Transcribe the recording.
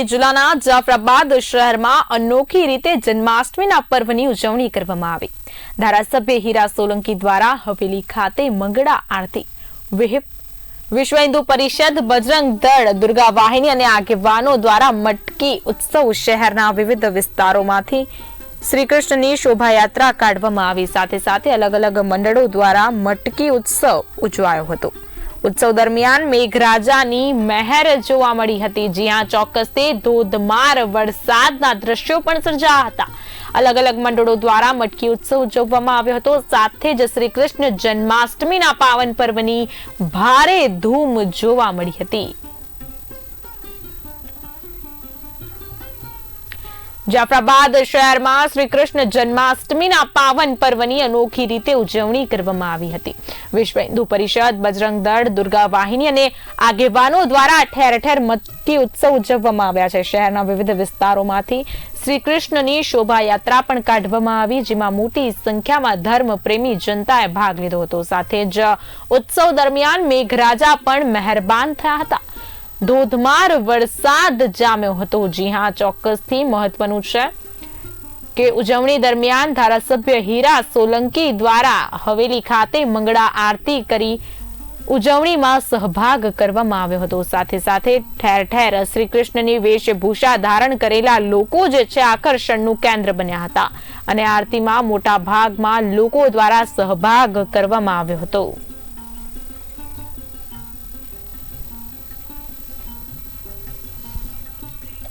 જિલ્લાના જાફરાબાદ શહેરમાં અનોખી રીતે જન્માષ્ટમીના પર્વની ઉજવણી કરવામાં આવી. ધારાસભ્ય હીરા સોલંકી દ્વારા હવેલી ખાતે મંગળા આરતી. વિહિપ વિશ્વ હિન્દુ પરિષદ, બજરંગ દળ, દુર્ગા વાહિની અને આગેવાનો દ્વારા મટકી ઉત્સવ શહેરના વિવિધ વિસ્તારોમાંથી શ્રી કૃષ્ણની શોભાયાત્રા કાઢવામાં આવી. સાથે સાથે અલગ અલગ મંડળો દ્વારા મટકી ઉત્સવ ઉજવાયો હતો. ઉત્સવ દરમિયાન મેઘરાજાની મહેર જોવા મળી હતી. જ્યાં ચોક્કસથી ધોધમાર વરસાદના દ્રશ્યો પણ સર્જાયા હતા. અલગ અલગ મંડળો દ્વારા મટકી ઉત્સવ ઉજવવામાં આવ્યો હતો. સાથે જ શ્રી કૃષ્ણ જન્માષ્ટમીના પાવન પર્વની ભારે ધૂમ જોવા મળી હતી. જાફરાબાદ શહેરમાં શ્રી કૃષ્ણ જન્માષ્ટમીના પાવન પર્વની અનોખી રીતે ઉજવણી કરવામાં આવી હતી. વિશ્વ હિન્દુ પરિષદ, બજરંગ દળ, દુર્ગા વાહિની અને આગેવાનો દ્વારા ઠેર ઠેર મટકી ઉત્સવ ઉજવવામાં આવ્યા છે. શહેરના વિવિધ વિસ્તારોમાંથી શ્રી કૃષ્ણની શોભાયાત્રા પણ કાઢવામાં આવી, જેમાં મોટી સંખ્યામાં ધર્મ પ્રેમી જનતાએ ભાગ લીધો હતો. સાથે જ ઉત્સવ દરમિયાન મેઘરાજા પણ મહેરબાન થયા હતા. ધોધમાર વરસાદ જામ્યો હતો. જી હા, ચોક્કસથી મહત્વનું છે કે ઉજવણી દરમિયાન ધારાસભ્ય હીરા સોલંકી દ્વારા હવેલી ખાતે મંગળા આરતી કરી ઉજવણીમાં સહભાગ કરવામાં આવ્યો હતો. સાથે સાથે ઠેર ઠેર શ્રી કૃષ્ણની વેશભૂષા ધારણ કરેલા લોકો જે છે આકર્ષણનું કેન્દ્ર બન્યા હતા અને આરતીમાં મોટા ભાગમાં લોકો દ્વારા સહભાગ કરવામાં આવ્યો હતો.